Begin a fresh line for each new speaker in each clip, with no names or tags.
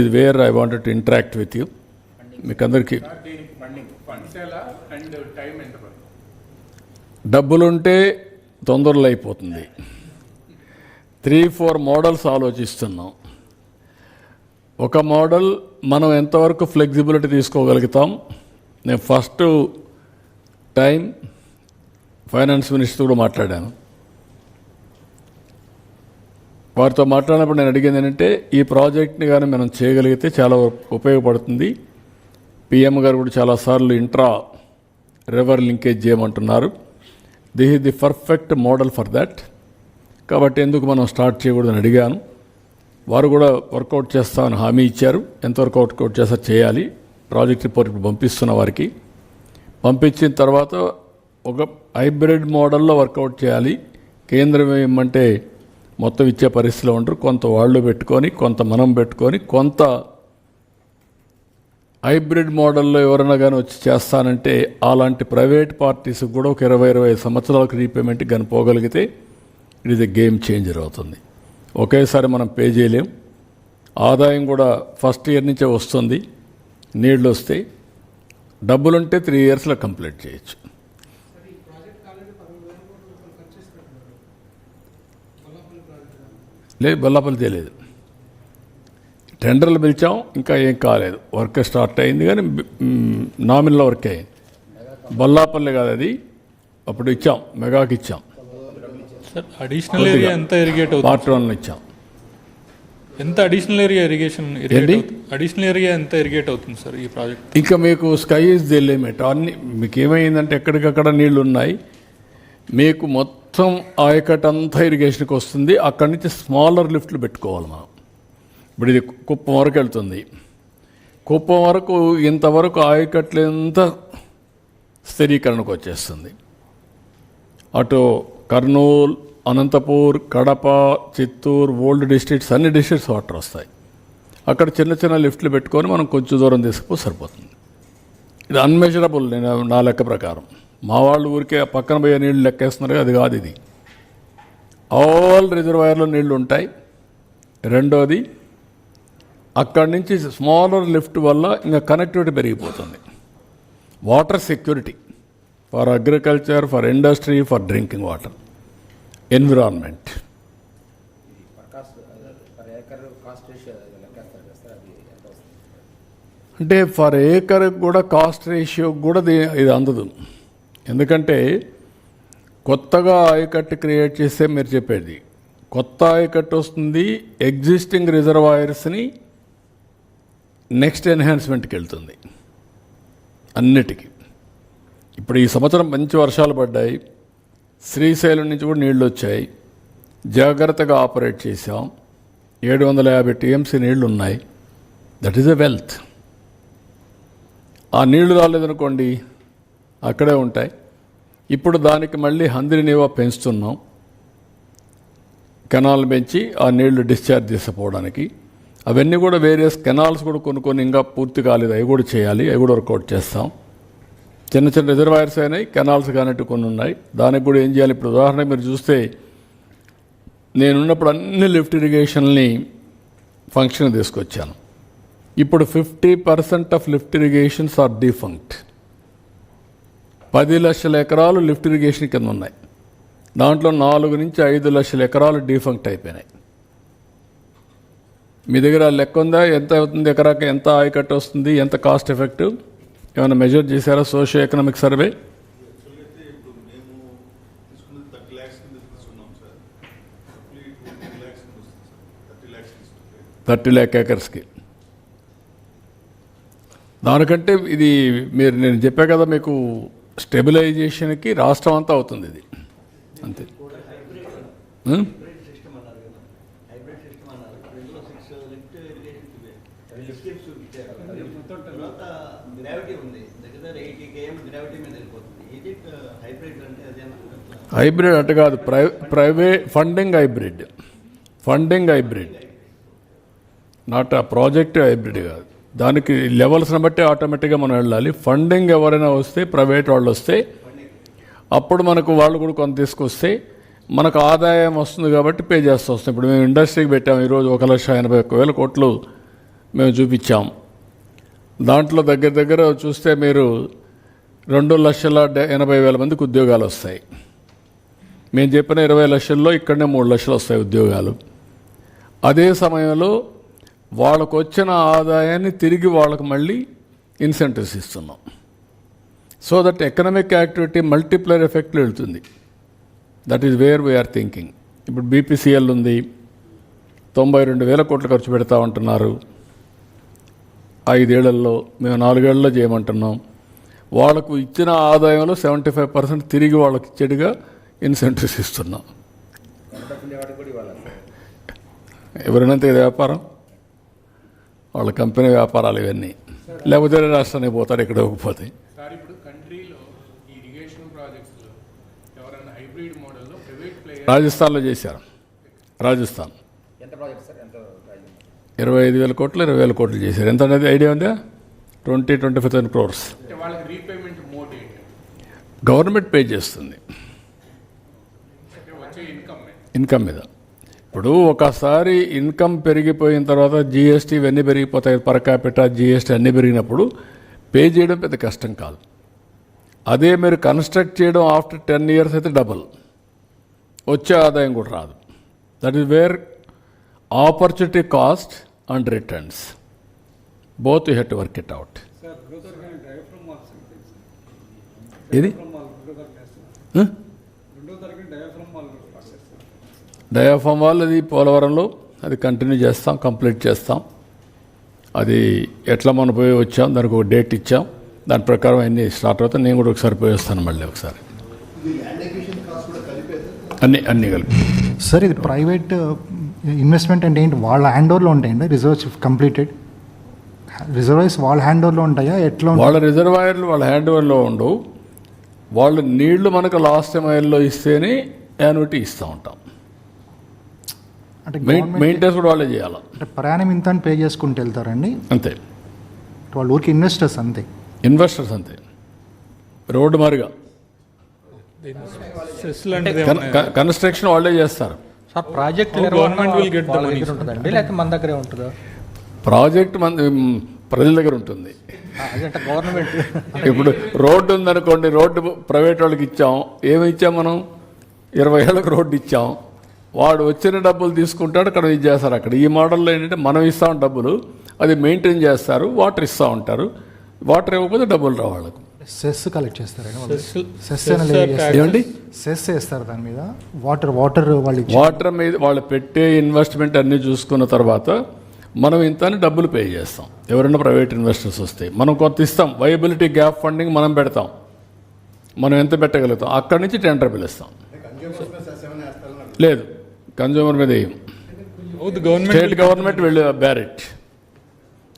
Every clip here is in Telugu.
ఇది where I wanted to interact with you. మీకు అందరికీ డబ్బులుంటే తొందరలో అయిపోతుంది త్రీ ఫోర్ మోడల్స్ ఆలోచిస్తున్నాం. ఒక మోడల్ మనం ఎంతవరకు ఫ్లెక్సిబిలిటీ తీసుకోగలుగుతాం? నేను ఫస్ట్ టైం ఫైనాన్స్ మినిస్టర్ కూడా మాట్లాడాను. వారితో మాట్లాడినప్పుడు నేను అడిగింది ఏంటంటే ఈ ప్రాజెక్ట్ని కానీ మనం చేయగలిగితే చాలా ఉపయోగపడుతుంది. పిఎం గారు కూడా చాలాసార్లు ఇంట్రా రివర్ లింకేజ్ చేయమంటున్నారు. This is the perfect model for that. కాబట్టి ఎందుకు మనం స్టార్ట్ చేయకూడదని అడిగాను. వారు కూడా వర్కౌట్ చేస్తామని హామీ ఇచ్చారు. ఎంతవరకు వర్కౌట్ చేస్తారు చేయాలి. ప్రాజెక్ట్ రిపోర్ట్ ఇప్పుడు పంపిస్తున్న వారికి. పంపించిన తర్వాత ఒక హైబ్రిడ్ మోడల్లో వర్కౌట్ చేయాలి. కేంద్రం ఏమంటే మొత్తం ఇచ్చే పరిస్థితిలో ఉంటారు కొంత వాళ్ళు పెట్టుకొని కొంత మనం పెట్టుకొని కొంత హైబ్రిడ్ మోడల్లో ఎవరైనా కానీ వచ్చి చేస్తానంటే అలాంటి ప్రైవేట్ పార్టీస్ కూడా ఒక ఇరవై ఇరవై ఐదు సంవత్సరాలకు రీపేమెంట్ కానీ పోగలిగితే it is a game changer అవుతుంది. ఒకేసారి మనం పే చేయలేం. ఆదాయం కూడా ఫస్ట్ ఇయర్ నుంచే వస్తుంది. నీళ్ళు వస్తే డబ్బులుంటే త్రీ ఇయర్స్లో కంప్లీట్ చేయొచ్చు. లేదు బొల్లాపల్లి తెలియదు టెండర్లు పిలిచాం ఇంకా ఏం కాలేదు. వర్క్ స్టార్ట్ అయింది కానీ నామినల్ వర్క్. అయింది బొల్లాపల్లి కాదు అది. అప్పుడు ఇచ్చాం మెగాకి ఇచ్చాం.
సార్ అడిషనల్ ఏరియా ఎంత ఇరిగేట్ అవుతుంది?
పార్ట్ వన్ ఇచ్చాం.
ఎంత additional area irrigation? Additional area ఎంత ఇరిగేట్ అవుతుంది సార్ ఈ ప్రాజెక్ట్
ఇంకా మీకు స్కై ఇస్ ది లిమిట్ అన్ని మీకు ఏమైందంటే ఎక్కడికక్కడ నీళ్ళు ఉన్నాయి మీకు మొత్తం మొత్తం ఆయకట్ అంతా ఇరిగేషన్కి వస్తుంది. అక్కడి నుంచి స్మాలర్ లిఫ్ట్లు పెట్టుకోవాలి మనం. ఇప్పుడు ఇది కుప్పం వరకు వెళ్తుంది. కుప్పం వరకు ఇంతవరకు ఆయకట్లు ఎంత స్థిరీకరణకు వచ్చేస్తుంది. అటు కర్నూలు అనంతపూర్ కడప చిత్తూరు ఓల్డ్ డిస్ట్రిక్ట్స్ అన్ని డిస్ట్రిక్ట్స్ వాటర్ వస్తాయి. అక్కడ చిన్న చిన్న లిఫ్ట్లు పెట్టుకొని మనం కొంచెం దూరం తీసుకుపో సరిపోతుంది. ఇది అన్మెజరబుల్ నేను నా లెక్క ప్రకారం. మా వాళ్ళు ఊరికే పక్కన పోయే నీళ్ళు లెక్కేస్తున్నారు అది కాదు ఇది. ఆల్ రిజర్వాయర్లో నీళ్ళు ఉంటాయి. రెండోది అక్కడి నుంచి స్మాలర్ లిఫ్ట్ వల్ల ఇంకా కనెక్టివిటీ పెరిగిపోతుంది. Water security for agriculture for industry for drinking water. Environment. అంటే ఫర్ ఏకర్ కూడా కాస్ట్ రేషియో కూడా ఇది అందదు. ఎందుకంటే కొత్తగా ఆయకట్టు క్రియేట్ చేస్తే మీరు చెప్పేది కొత్త ఆయకట్టు వస్తుంది ఎగ్జిస్టింగ్ రిజర్వాయర్స్ని నెక్స్ట్ ఎన్హాన్స్మెంట్కి వెళ్తుంది అన్నిటికీ. ఇప్పుడు ఈ సంవత్సరం మంచి వర్షాలు పడ్డాయి శ్రీశైలం నుంచి కూడా నీళ్ళు వచ్చాయి జాగ్రత్తగా ఆపరేట్ చేసాం ఏడు వందల యాభై టీఎంసీ నీళ్ళు ఉన్నాయి దట్ ఈస్ ఎ వెల్త్ ఆ నీళ్ళు రాలేదనుకోండి అక్కడే ఉంటాయి. ఇప్పుడు దానికి మళ్ళీ హందిరి నీవా పెంచుతున్నాం. కెనాల్ పెంచి ఆ నీళ్ళు డిశ్చార్జ్ తీసుకుపోవడానికి అవన్నీ కూడా వేరియస్ కెనాల్స్ కూడా కొన్ని కొన్ని ఇంకా పూర్తి కాలేదు. అవి కూడా చేయాలి. అవి కూడా వర్కౌట్ చేస్తాం. చిన్న చిన్న రిజర్వాయర్స్ అయినాయి. కెనాల్స్ కానట్టు కొన్ని ఉన్నాయి. దానికి కూడా ఏం చేయాలి? ఇప్పుడు ఉదాహరణ మీరు చూస్తే నేనున్నప్పుడు అన్ని లిఫ్ట్ ఇరిగేషన్ని ఫంక్షన్ తీసుకొచ్చాను. ఇప్పుడు fifty percent of lift irrigations are defunct. పది లక్షల ఎకరాలు లిఫ్ట్ ఇరిగేషన్ కింద ఉన్నాయి. దాంట్లో నాలుగు నుంచి ఐదు లక్షల ఎకరాలు డిఫంక్ట్ అయిపోయినాయి. మీ దగ్గర లెక్క ఉందా? ఎంత అవుతుంది ఎకరాకి? ఎంత ఆయకట్టు వస్తుంది? ఎంత కాస్ట్ ఎఫెక్టివ్ ఏమైనా మెజర్ చేశారా? Socio economic survey
thirty
lakh ఏకర్స్కి దానికంటే ఇది మీరు నేను చెప్పా కదా మీకు స్టెబిలైజేషన్కి రాష్ట్రం అంతా అవుతుంది ఇది. అంతే.
హైబ్రిడ్ అంటే
కాదు ప్రై private funding hybrid. Funding hybrid. Not ఆ ప్రాజెక్ట్ హైబ్రిడ్ కాదు. దానికి లెవెల్స్ని బట్టి ఆటోమేటిక్గా మనం వెళ్ళాలి. ఫండింగ్ ఎవరైనా వస్తే ప్రైవేట్ వాళ్ళు వస్తే అప్పుడు మనకు వాళ్ళు కూడా కొంత తీసుకొస్తే మనకు ఆదాయం వస్తుంది కాబట్టి పే చేస్తూ వస్తుంది ఇప్పుడు మేము ఇండస్ట్రీకి పెట్టాము ఈరోజు ఒక లక్ష ఎనభై ఒక్క వేల కోట్లు మేము చూపించాం. దాంట్లో దగ్గర దగ్గర చూస్తే మీరు రెండు లక్షల ఎనభై వేల మందికి ఉద్యోగాలు వస్తాయి. మేము చెప్పిన ఇరవై లక్షల్లో ఇక్కడనే మూడు లక్షలు వస్తాయి ఉద్యోగాలు. అదే సమయంలో వాళ్ళకు వచ్చిన ఆదాయాన్ని తిరిగి వాళ్ళకు మళ్ళీ ఇన్సెంటివ్స్ ఇస్తున్నాం. So that economic activity multiplier ఎఫెక్ట్లో వెళ్తుంది. That is where we are thinking ఇప్పుడు బీపీసీఎల్ ఉంది. తొంభై రెండు వేల కోట్లు ఖర్చు పెడతా ఉంటున్నారు. ఐదేళ్ళలో మేము నాలుగేళ్ళలో చేయమంటున్నాం. వాళ్ళకు ఇచ్చిన ఆదాయంలో సెవెంటీ ఫైవ్ పర్సెంట్ తిరిగి వాళ్ళకి ఇచ్చేట్టుగా ఇన్సెంటివ్స్ ఇస్తున్నాం. ఎవరినంత ఇది వ్యాపారం? వాళ్ళ కంపెనీ వ్యాపారాలు ఇవన్నీ. లేకపోతే వేరే రాష్ట్రానికి పోతారు ఇక్కడ ఇవ్వకపోతే
సార్ ఇప్పుడు కంట్రీలో ఈ ఇరిగేషన్ ప్రాజెక్ట్స్లో ఎవరైనా హైబ్రిడ్ మోడల్లో ప్రైవేట్ ప్లేయర్
రాజస్థాన్లో చేశారు. రాజస్థాన్.
ఎంత ప్రాజెక్ట్ సార్? ఎంత ప్రైజ్
ఇరవై ఐదు వేల కోట్లు ఇరవై వేల కోట్లు చేశారు. ఎంత అనేది ఐడియా ఉందా? Twenty twenty five thousand crores.
అంటే వాళ్ళకి రీపేమెంట్ మోడ్ ఏంటి
గవర్నమెంట్ పే చేస్తుంది.
అంటే వచ్చే ఇన్కమ్
ఇన్కమ్ మీద. ఇప్పుడు ఒకసారి ఇన్కమ్ పెరిగిపోయిన తర్వాత జిఎస్టీ ఇవన్నీ పెరిగిపోతాయి పర్ క్యాపిటల్ జిఎస్టీ అన్నీ పెరిగినప్పుడు పే చేయడం పెద్ద కష్టం కాదు. అదే మీరు కన్స్ట్రక్ట్ చేయడం ఆఫ్టర్ టెన్ ఇయర్స్ అయితే డబుల్. వచ్చే ఆదాయం కూడా రాదు. That is where opportunity cost and returns. Both you had work it out. ఇది డయాఫామ్ వాల్ అది పోలవరంలో. అది కంటిన్యూ చేస్తాం కంప్లీట్ చేస్తాం. అది ఎట్లా మనం పోయి వచ్చాం దానికి ఒక డేట్ ఇచ్చాం. దాని ప్రకారం అన్నీ స్టార్ట్ అవుతాయి. నేను కూడా ఒకసారి పోయి వస్తాను మళ్ళీ ఒకసారి. అన్ని అన్నీ కలిపి.
సార్ ఇది ప్రైవేట్ ఇన్వెస్ట్మెంట్ అంటే ఏంటి? వాళ్ళ హ్యాండ్ ఓవర్లో ఉంటాయండి? రిజర్వ్స్ కంప్లీటెడ్ రిజర్వాయర్స్ వాళ్ళ హ్యాండ్ ఓవర్లో ఉంటాయా? ఎట్లా?
వాళ్ళ రిజర్వాయర్లు వాళ్ళ హ్యాండ్ ఓవర్లో ఉండవు. వాళ్ళు నీళ్ళు మనకు లాస్ట్ మైల్లో ఇస్తేనే యాన్యుటీ ఇస్తూ ఉంటాం.
అంటే
మెయింటెనెన్స్ కూడా వాళ్ళే చేయాలి?
అంటే ప్రయాణం ఇంత అని పే చేసుకుంటూ వెళ్తారండి.
అంతే.
వాళ్ళ ఊరికి ఇన్వెస్టర్స్ అంతే.
ఇన్వెస్టర్స్ అంతే. రోడ్డు మారిగా. కన్స్ట్రక్షన్ వాళ్ళే చేస్తారు.
Sir project? ఉంటుందండి? లేకపోతే మన దగ్గరే ఉంటుందా?
ప్రాజెక్ట్ మన ప్రజల దగ్గర ఉంటుంది.
గవర్నమెంట్
ఇప్పుడు రోడ్డు ఉందనుకోండి రోడ్డు ప్రైవేట్ వాళ్ళకి ఇచ్చాం. ఏమి ఇచ్చాం మనం? ఇరవై ఏళ్ళకి రోడ్డు ఇచ్చాం. వాడు వచ్చిన డబ్బులు తీసుకుంటాడు అక్కడ ఇది చేస్తారు. అక్కడ ఈ మోడల్లో ఏంటంటే మనం ఇస్తాం డబ్బులు అది మెయింటైన్ చేస్తారు వాటర్ ఇస్తూ ఉంటారు. వాటర్ ఇవ్వకపోతే డబ్బులు రావు వాళ్ళకు.
సెస్ కలెక్ట్ చేస్తారండి
సెస్.
ఏమండి?
సెస్ వేస్తారు దాని మీద. వాటర్ వాటర్ వాళ్ళు
వాటర్ మీద వాళ్ళు పెట్టే ఇన్వెస్ట్మెంట్ అన్నీ చూసుకున్న తర్వాత మనం ఇంత అని డబ్బులు పే చేస్తాం. ఎవరైనా ప్రైవేట్ ఇన్వెస్టర్స్ వస్తే మనం కొంత ఇస్తాం. వైబిలిటీ గ్యాప్ ఫండింగ్ మనం పెడతాం. మనం ఎంత పెట్టగలుగుతాం? అక్కడి నుంచి టెండర్ పిలుస్తాం. లేదు. కన్జ్యూమర్ మీద స్టేట్ గవర్నమెంట్ వెళ్ళి బ్యారెట్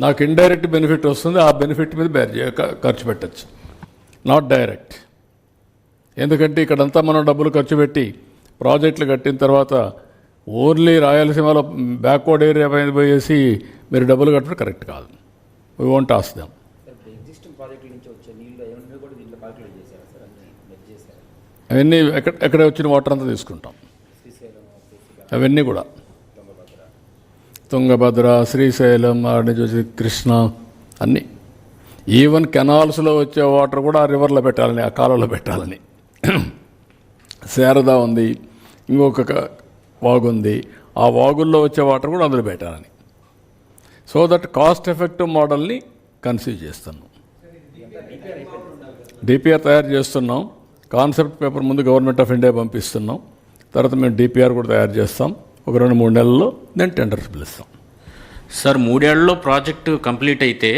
నాకు ఇండైరెక్ట్ బెనిఫిట్ వస్తుంది ఆ బెనిఫిట్ మీద ఖ- ఖర్చు పెట్టచ్చు. నాట్ డైరెక్ట్ ఎందుకంటే ఇక్కడంతా మనం డబ్బులు ఖర్చు పెట్టి ప్రాజెక్టులు కట్టిన తర్వాత ఓన్లీ రాయలసీమలో బ్యాక్వర్డ్ ఏరియా పైన పోయేసి మీరు డబ్బులు కట్టడం కరెక్ట్ కాదు. వీ వోంట్ ఆస్ దాం
సార్ ఇప్పుడు ఎగ్జిస్టింగ్ ప్రాజెక్టుల నుంచి వచ్చే నీళ్ళు ఏమన్నా కూడా దీంట్లో కాల్కులేట్ చేశారా సార్ అన్ని మెచ్ చేశారా?
అవన్నీ ఎక్కడ ఎక్కడ వచ్చిన వాటర్ అంతా తీసుకుంటాం. అవన్నీ కూడా.
తుంగభద్ర
శ్రీశైలం ఆడ చూసి కృష్ణ అన్నీ. ఈవెన్ కెనాల్స్లో వచ్చే వాటర్ కూడా ఆ రివర్లో పెట్టాలని ఆ కాలంలో పెట్టాలని. శారదా ఉంది ఇంకొక వాగుంది వాగు ఉంది. ఆ వాగుల్లో వచ్చే వాటర్ కూడా అందులో పెట్టాలని. సో దట్ కాస్ట్ ఎఫెక్టివ్ మోడల్ని కన్సీవ్ చేస్తున్నాం. డిపిఆర్ తయారు చేస్తున్నాం. కాన్సెప్ట్ పేపర్ ముందు గవర్నమెంట్ ఆఫ్ ఇండియా పంపిస్తున్నాం. తర్వాత మేము డిపిఆర్ కూడా తయారు చేస్తాం. ఒక రెండు మూడు నెలల్లో నేను టెండర్స్ పిలుస్తాం.
సార్ మూడేళ్ళలో ప్రాజెక్టు కంప్లీట్ అయితే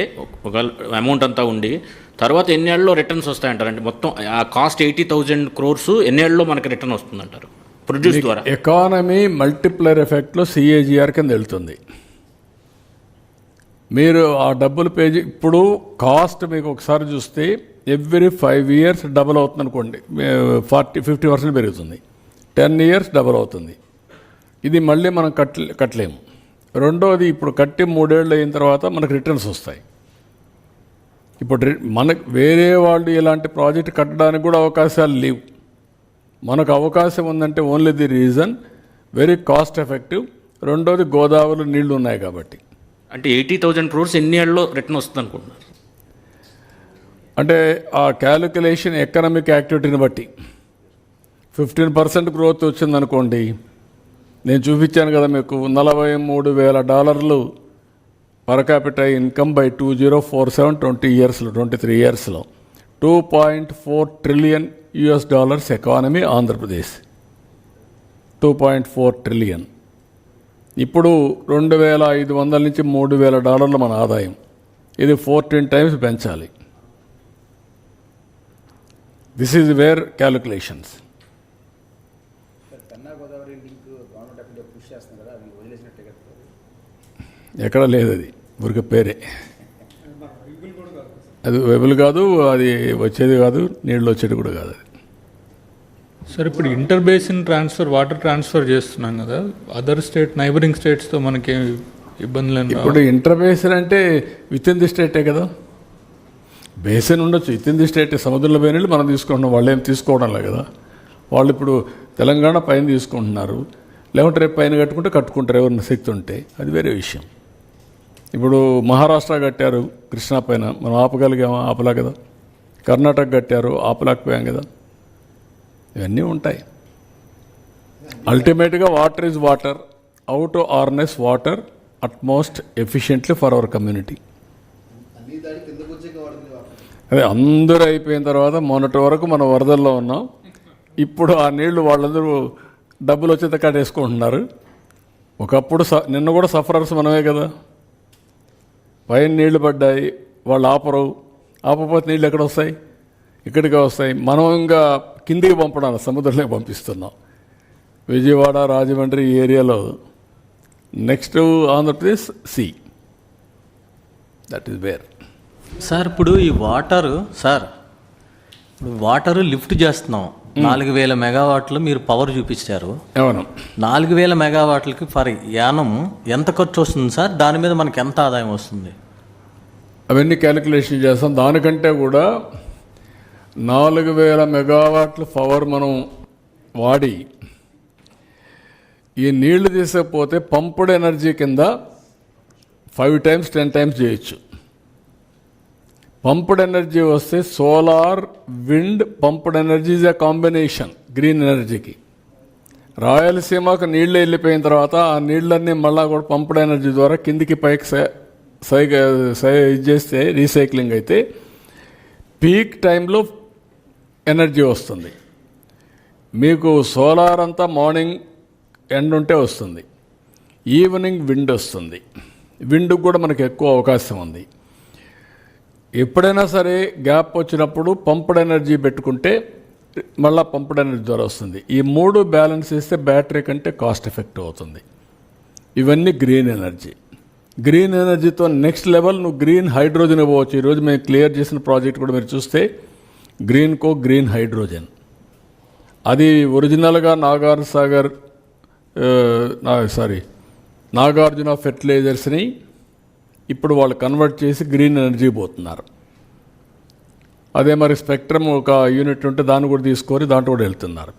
ఒక అమౌంట్ అంతా ఉండి తర్వాత ఎన్నేళ్ళలో రిటర్న్స్ వస్తాయంటారు? అంటే మొత్తం ఆ కాస్ట్ ఎయిటీ థౌజండ్ క్రోర్స్ ఎన్నేళ్ళలో మనకి రిటర్న్ వస్తుందంటారు? ప్రొడ్యూస్ ద్వారా.
ఎకానమీ మల్టిప్లర్ ఎఫెక్ట్లో సిఏజిఆర్ కింద వెళ్తుంది. మీరు ఆ డబ్బులు పేజీ ఇప్పుడు కాస్ట్ మీకు ఒకసారి చూస్తే ఎవ్రీ ఫైవ్ ఇయర్స్ డబుల్ అవుతుంది అనుకోండి ఫార్టీ ఫిఫ్టీ పర్సెంట్ పెరుగుతుంది. టెన్ ఇయర్స్ డబుల్ అవుతుంది. ఇది మళ్ళీ మనం కట్లే కట్టలేము. రెండోది ఇప్పుడు కట్టి మూడేళ్ళు అయిన తర్వాత మనకు రిటర్న్స్ వస్తాయి. ఇప్పుడు మనకు వేరే వాళ్ళు ఇలాంటి ప్రాజెక్ట్ కట్టడానికి కూడా అవకాశాలు లేవు. మనకు అవకాశం ఉందంటే only the reason very cost effective రెండోది గోదావరిలో నీళ్ళు ఉన్నాయి కాబట్టి.
అంటే ఎయిటీ థౌజండ్ క్రోర్స్ ఎన్ని ఏళ్ళలో రిటర్న్ వస్తుంది అనుకుంటున్నారు?
అంటే ఆ క్యాలిక్యులేషన్ ఎకనామిక్ యాక్టివిటీని బట్టి. ఫిఫ్టీన్ పర్సెంట్ గ్రోత్ వచ్చిందనుకోండి నేను చూపించాను కదా మీకు నలభై మూడు వేల డాలర్లు per capital income by two zero four seven twenty ఇయర్స్లో ట్వంటీ త్రీ ఇయర్స్లో two point four trillion US dollars economy Andhra Pradesh two point four trillion ఇప్పుడు రెండు వేల ఐదు వందల నుంచి మూడు వేల డాలర్లు మన ఆదాయం. ఇది ఫోర్టీన్ టైమ్స్ పెంచాలి. This is where calculations
sir Penna Godavari link government అక్కడ పుష్ చేస్తుంది కదా అవి వదిలేసినట్టే కదా సార్.
ఎక్కడ లేదు అది. ఊరికే పేరే. అది వెబుల్ కాదు అది వచ్చేది కాదు నీళ్ళు వచ్చేది కూడా కాదు అది.
సార్ ఇప్పుడు inter basin transfer water transfer చేస్తున్నాం కదా అదర్ స్టేట్ నైబరింగ్ స్టేట్స్తో మనకి ఇబ్బందులు?
ఇప్పుడు ఇంటర్బేసిన్ అంటే విత్ ఇన్ ది స్టేటే కదా. బేసిన్ ఉండొచ్చు విత్ ఇన్ ది స్టేట్ సముద్రంలో పోయిన నీళ్ళు మనం తీసుకుంటున్నాం వాళ్ళు ఏం తీసుకోవడంలే కదా. వాళ్ళు ఇప్పుడు తెలంగాణ పైన తీసుకుంటున్నారు లేకుంటే రేపు పైన కట్టుకుంటే కట్టుకుంటారు ఎవరిన శక్తి ఉంటే అది వేరే విషయం. ఇప్పుడు మహారాష్ట్ర కట్టారు కృష్ణా పైన. మనం ఆపగలిగామా? ఆపలా కదా. కర్ణాటక కట్టారు ఆపలేకపోయాం కదా. ఇవన్నీ ఉంటాయి. అల్టిమేట్గా water is water out harness water utmost efficiently for our community అదే అందరూ అయిపోయిన తర్వాత మొన్నటి వరకు మనం వరదల్లో ఉన్నాం. ఇప్పుడు ఆ నీళ్ళు వాళ్ళందరూ డబ్బులు వచ్చేత కట్టేసుకుంటున్నారు ఒకప్పుడు స నిన్న కూడా సఫరర్స్ మనమే కదా. పైన నీళ్ళు పడ్డాయి వాళ్ళు ఆపరు. ఆపపోతే నీళ్ళు ఎక్కడ వస్తాయి? ఇక్కడికే వస్తాయి. మనం ఇంకా కిందికి పంపడానికి సముద్రంలోకి పంపిస్తున్నాం. విజయవాడ రాజమండ్రి ఈ ఏరియాలో next Andhra Pradesh see. That is where
sir ఇప్పుడు ఈ వాటర్ సార్ ఇప్పుడు వాటర్ లిఫ్ట్ చేస్తున్నాం. నాలుగు వేల మెగావాట్లు మీరు పవర్ చూపించారు.
అవును.
నాలుగు వేల మెగావాట్లకి ఫర్ యానం ఎంత ఖర్చు వస్తుంది సార్? దాని మీద మనకి ఎంత ఆదాయం వస్తుంది?
అవన్నీ క్యాలిక్యులేషన్ చేస్తాం. దానికంటే కూడా నాలుగు వేల మెగావాట్ల పవర్ మనం వాడి ఈ నీళ్ళు తీసకపోతే పంపుడ్ ఎనర్జీ కింద ఫైవ్ టైమ్స్ టెన్ టైమ్స్ చేయొచ్చు. పంప్డ్ ఎనర్జీ వస్తే solar wind pumped energy is a combination green ఎనర్జీకి. రాయలసీమకు నీళ్ళు వెళ్ళిపోయిన తర్వాత ఆ నీళ్ళన్నీ మళ్ళా కూడా పంప్డ్ ఎనర్జీ ద్వారా కిందికి పైకి సై- సై ఇది చేస్తే రీసైక్లింగ్ అయితే పీక్ టైంలో ఎనర్జీ వస్తుంది. మీకు సోలార్ అంతా మార్నింగ్ ఎండ్ ఉంటే వస్తుంది. ఈవినింగ్ విండ్ వస్తుంది. విండ్కి కూడా మనకు ఎక్కువ అవకాశం ఉంది. ఎప్పుడైనా సరే గ్యాప్ వచ్చినప్పుడు పంప్డ్ ఎనర్జీ పెట్టుకుంటే మళ్ళీ పంప్డ్ ఎనర్జీ ద్వారా వస్తుంది. ఈ మూడు బ్యాలెన్స్ చేస్తే బ్యాటరీ కంటే కాస్ట్ ఎఫెక్టివ్ అవుతుంది. ఇవన్నీ గ్రీన్ ఎనర్జీ. గ్రీన్ ఎనర్జీతో నెక్స్ట్ లెవెల్ నువ్వు గ్రీన్ హైడ్రోజన్ ఇవ్వచ్చు. ఈరోజు మేము క్లియర్ చేసిన ప్రాజెక్ట్ కూడా మీరు చూస్తే గ్రీన్ కో గ్రీన్ హైడ్రోజన్. అది ఒరిజినల్గా నాగార్ సాగర్ నా- సారీ నాగార్జున ఫెర్టిలైజర్స్ని ఇప్పుడు వాళ్ళు కన్వర్ట్ చేసి గ్రీన్ ఎనర్జీ పోతున్నారు. అదే మరి స్పెక్ట్రమ్ ఒక యూనిట్ ఉంటే దాన్ని కూడా తీసుకొని దాంట్లో కూడా వెళ్తున్నారు.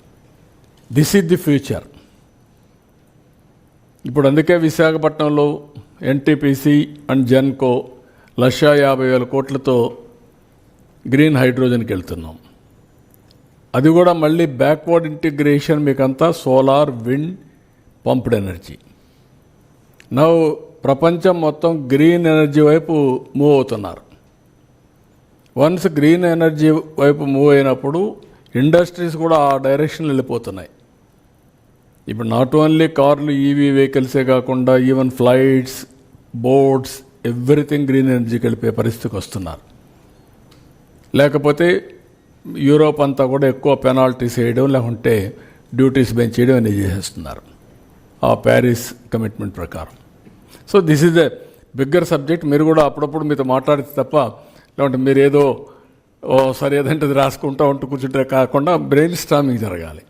దిస్ ఈజ్ ది ఫ్యూచర్ ఇప్పుడు అందుకే విశాఖపట్నంలో ఎన్టీపీసీ అండ్ జెన్కో లక్ష యాభై వేల కోట్లతో గ్రీన్ హైడ్రోజన్కి వెళ్తున్నాం. అది కూడా మళ్ళీ బ్యాక్వర్డ్ ఇంటిగ్రేషన్ మీకంతా solar wind pumped energy now ప్రపంచం మొత్తం గ్రీన్ ఎనర్జీ వైపు మూవ్ అవుతున్నారు. వన్స్ గ్రీన్ ఎనర్జీ వైపు మూవ్ అయినప్పుడు ఇండస్ట్రీస్ కూడా ఆ డైరెక్షన్ వెళ్ళిపోతున్నాయి. ఇప్పుడు నాట్ ఓన్లీ కార్లు ఈవీ వెహికల్సే కాకుండా even flights boats everything green ఎనర్జీకి వెళ్ళిపోయే పరిస్థితికి వస్తున్నారు. లేకపోతే యూరోప్ అంతా కూడా ఎక్కువ పెనాల్టీస్ వేయడం లేకుంటే డ్యూటీస్ పెంచేయడం అనేది చేసేస్తున్నారు. ఆ ప్యారిస్ కమిట్మెంట్ ప్రకారం. So this is a bigger subject. మీరు కూడా అప్పుడప్పుడు మీతో మాట్లాడితే తప్ప లేకుంటే మీరు ఏదో ఓ సరే ఏదంటే అది రాసుకుంటూ ఉంటూ కూర్చుంటే కాకుండా బ్రెయిన్ స్టామింగ్ జరగాలి.